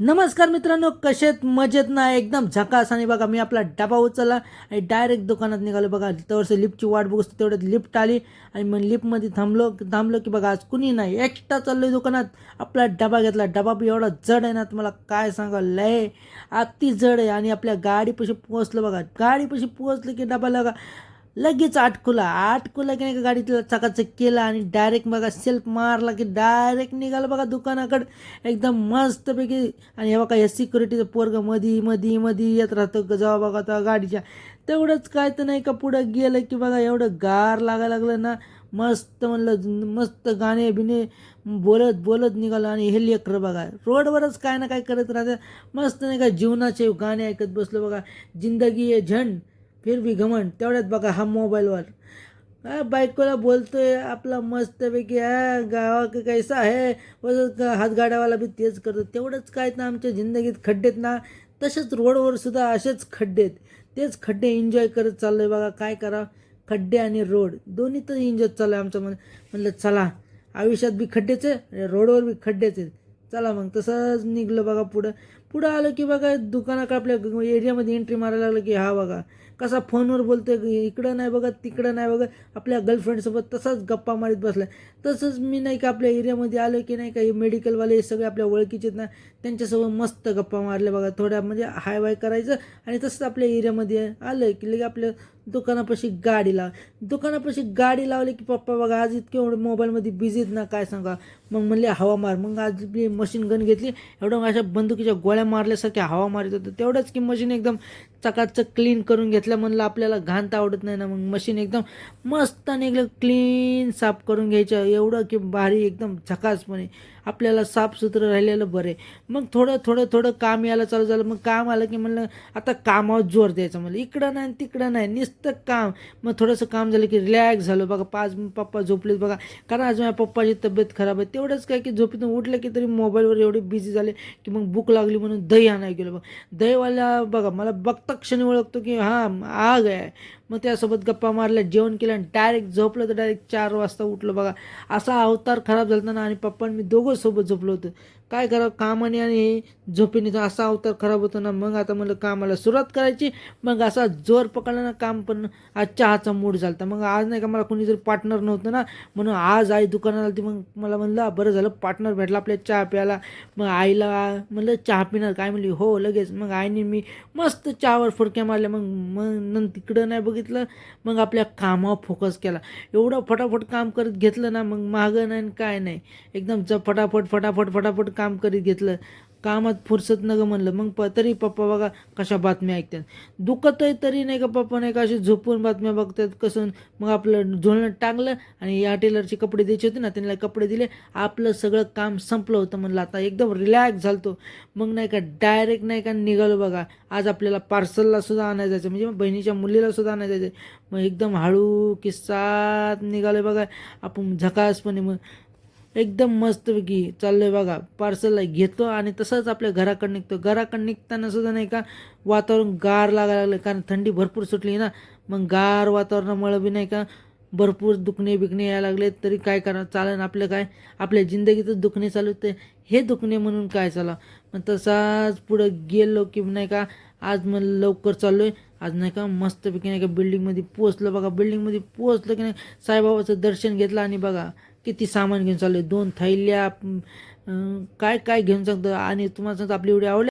नमस्कार मित्रांनो कशेत मजेत ना एकदम झकास आणि बघा मी आपला डबा उचलला आणि डायरेक्ट दुकानात निघालो बघा. तेवढं लिफ्टची वाट बघतो तेवढ्यात लिफ्ट आली आणि मग लिफ्टमध्ये थांबलो थांबलो की बघा आज कुणी नाही एकटा आहे दुकानात. आपला डबा घेतला डबा बी एवढा जड आहे ना तुम्हाला काय सांगा लय अति जड आहे. आणि आपल्या गाडीपाशी पोहोचलं बघा. गाडीपाशी पोहोचलं की डबा लगा लगेच आटकुला. आटकुला की नाही का गाडीतला चकाचक केला आणि डायरेक्ट बघा सेल्फ मारला की डायरेक्ट निघाला बघा दुकानाकडं. एकदम मस्तपैकी. आणि हे बघा या सिक्युरिटीचं पोरग मधी मधी मधी येत राहतं ग जेव्हा बघा तेव्हा गाडीच्या. तेवढंच काय तर नाही का पुढं गेलं की बघा एवढं गार लागायला लागलं ना. मस्त म्हणलं मस्त गाणे बिणे बोलत बोलत निघालं आणि हे लेकरं बघा. रोडवरच काय ना काय करत राहतं. मस्त नाही का जीवनाचे गाणे ऐकत बसलो बघा. जिंदगी आहे झंड. फिर भी घमंड. तेवढ्यात बघा हा मोबाईलवर. हा बायकोला बोलतोय आपला मस्तपैकी हा गावा का कैसा आहे व हातगाड्यावाला बी तेच करतो. तेवढंच काय ना आमच्या जिंदगीत खड्डेत ना तसेच रोडवर सुद्धा असेच खड्डेत. तेच खड्डे एन्जॉय करत चाललोय बघा काय करा? खड्डे आणि रोड. दोन्ही तर एन्जॉय चालू आहे आमचं म्हण म्हणलं चला आयुष्यात बी खड्डेच आहे रोडवर बी खड्डेच आहेत. चला मग तसंच निघलं बघा पुढं. पुढं आलं की बघा दुकानाकडे आपल्या एरियामध्ये एंट्री मारायला लागलं की हा बघा कसा फोनवर बोलतोय इकडं नाही बघत तिकडं नाही बघत आपल्या गर्लफ्रेंडसोबत तसाच गप्पा मारीत बसला तसंच मी नाही का आपल्या एरियामध्ये आलो की नाही का हे मेडिकलवाले हे सगळे आपल्या ओळखीचे ना त्यांच्यासोबत मस्त गप्पा मारल्या बघा. थोड्या म्हणजे हाय वाय करायचं आणि तसंच आपल्या एरियामध्ये आलं की लगे आपल्या दुकानापाशी गाडी लाव. दुकानापाशी गाडी लावली की पप्पा बघा आज इतके एवढं मोबाईलमध्ये बिझी ना काय सांगा. मग म्हणले हवा मार. मग आज मी मशीन गन घेतली. एवढं अशा बंदुकीच्या गोळ्या मारल्यासारख्या हवा मारत होतं. तेवढंच की मशीन एकदम चकाचक क्लीन करून घेतलं म्हणलं आपल्याला घाण तर आवडत नाही ना मग मशीन एकदम मस्त आणि एकदम क्लीन साफ करून घ्यायचं. एवढं की भारी एकदम झकासपणे. आपल्याला साफसुथरं राहिलेलं बरं आहे. मग थोडं थोडं थोडं काम यायला चालू झालं. मग काम आलं की म्हणलं आता कामावर जोर द्यायचा म्हणलं. इकडं नाही तिकडं नाही. नुसतं काम. मग थोडंसं काम झालं की रिलॅक्स झालं. बघा पाच पप्पा झोपलेत बघा. कारण आज माझ्या पप्पाची तब्येत खराब आहे. तेवढंच काय की झोपेतून उठलं की तरी मोबाईलवर एवढे बिझी झाले की मग भूक लागली म्हणून दही आणायला गेलो बघा. दहीवाल्या बघा मला बघता क्षणी ओळखतो की हां आग आहे. मग त्यासोबत गप्पा मारल्या जेवण केलं आणि डायरेक्ट झोपलं तर डायरेक्ट चार वाजता उठलं बघा. असा अवतार खराब झाला ना आणि पप्पा आणि मी दोघं सोबत झोपलो होतो. काय करावं कामाने आणि झोपेने असा अवतार खराब होतो ना मग आता म्हणलं कामाला सुरुवात करायची मग असा जोर पकडला ना काम पण आज चहाचा मूड झाला मग आज नाही का मला कोणी जर पार्टनर नव्हतं ना म्हणून आज आई दुकानात आली मग मला म्हणलं बरं झालं पार्टनर भेटला आपल्या चहा प्यायला. मग आईला म्हणलं चहा पिणार काय? म्हणली हो लगेच. मग आईने मी मस्त चहावर फुडक्या मारल्या मग मग नंतर तिकडं नाही बघितलं मग आपल्या कामावर फोकस केला. एवढं फटाफट काम करत घेतलं ना मग मागं नाही आणि काय नाही. एकदम ज फटाफट फटाफट फटाफट काम करीत घेतलं कामात फुरसत न ग म्हणलं. मग प तरी पप्पा बघा कशा बातम्या ऐकतात. दुखत आहे तरी नाही का पप्पा नाही का अशी झोपून बातम्या बघतात कसं. मग आपलं झोलणं टांगलं आणि या टेलरचे कपडे द्यायचे होते ना त्यांना कपडे दिले. आपलं सगळं काम संपलं होतं म्हणलं. आता एकदम रिलॅक्स झालतो. मग नाही का डायरेक्ट नाही का निघालो बघा. आज आपल्याला पार्सलला सुद्धा आणायचं जायचं. म्हणजे बहिणीच्या मुलीला सुद्धा आणायचं जायचं. मग एकदम हळू किस्सात निघालो बघा. आपण झकासपणे मग एकदम मस्तपैकी चाललो आहे बघा पार्सलला घेतो आणि तसंच आपल्या घराकडे निघतो. घराकडे निघताना सुद्धा नाही का वातावरण गार लागायला लागलं कारण थंडी भरपूर सुटली ना. मग गार वातावरणामुळे बी नाही का भरपूर दुखणे बिकणे यायला लागले. तरी काय करा चालेल आपलं काय? आपल्या जिंदगीतच दुखणे चालू ते हे दुखणे म्हणून काय चला? मग तसाच पुढं गेलो की नाही का आज मग लवकर चाललो आहे आज नाही का मस्तपैकी नाही का बिल्डिंगमध्ये पोचलं बघा. बिल्डिंगमध्ये पोचलं की नाही साईबाबाचं दर्शन घेतलं आणि बघा किती सामान घेऊन चाललं दोन थैल्या काय काय घेऊन सांगतो आणि तुम्हाला सांगतो आपली एवढी आवड